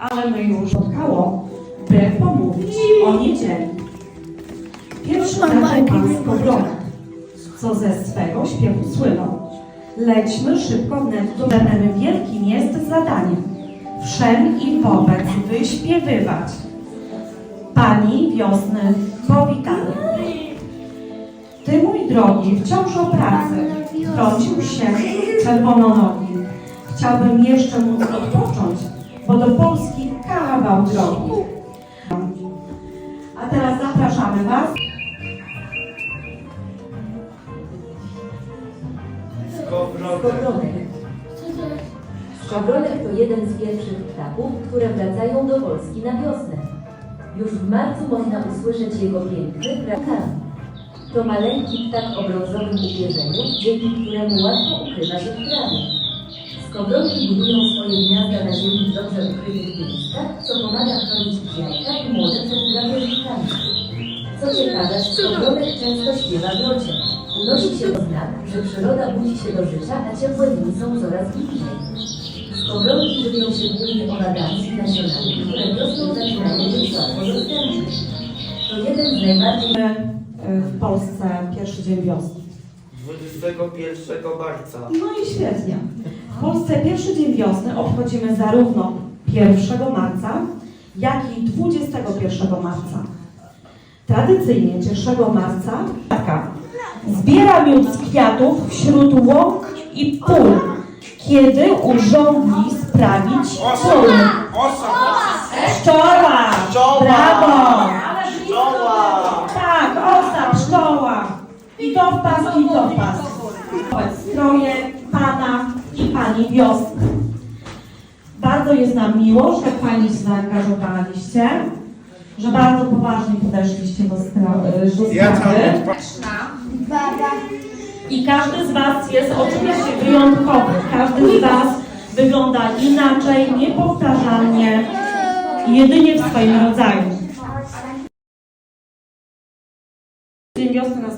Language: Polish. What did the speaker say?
ale my już spotkało, by pomówić o niedzieli. Pierwszy zaczął pan z Kowronek, co ze swego śpiewu słynął. Lećmy szybko wnet do Benemy wielkim jest zadaniem. Wszem i wobec wyśpiewywać. Pani wiosny powitanie. Ty mój drogi, wciąż o pracy, trącił się czerwononogi. Chciałbym jeszcze móc odpocząć, bo do Polski kawał drogi. A teraz zapraszamy Was. Skowronek. Skowronek to jeden z pierwszych ptaków, które wracają do Polski na wiosnę. Już w marcu można usłyszeć jego piękny brakami. To maleńki ptak o brązowym upierzeniu, dzięki któremu łatwo ukrywa się w trawie. Skowronki budują swoje gniazda na ziemi w dobrze ukrytych miejscach, co pomaga chronić jajka i młode przed drapieżnikami. Co ciekawe, skowronek często śpiewa w locie. Unosi się o znak, że przyroda budzi się do życia, a ciepłe dni są coraz bliżej. Skowronki żywią się głównie owadami i nasionami, które wiosną zaczynają być łatwo dostępne. To jeden z najbardziej y, w Polsce pierwszy dzień wiosny. 21 marca. No i świetnie. W Polsce pierwszy dzień wiosny obchodzimy zarówno 1 marca, jak i 21 marca. Tradycyjnie 1 marca taka, zbiera miód z kwiatów wśród łąk i pól, kiedy urządli sprawić cud. Pszczoła! I to w pas, i to w pas. Stroje pana i pani wiosny. Bardzo jest nam miło, że pani się zaangażowaliście, że bardzo poważnie podeszliście do, Ja sprawy. I każdy z Was jest oczywiście wyjątkowy. Każdy z Was wygląda inaczej, niepowtarzalnie, jedynie w swoim rodzaju. Dzień wiosny nastąpi.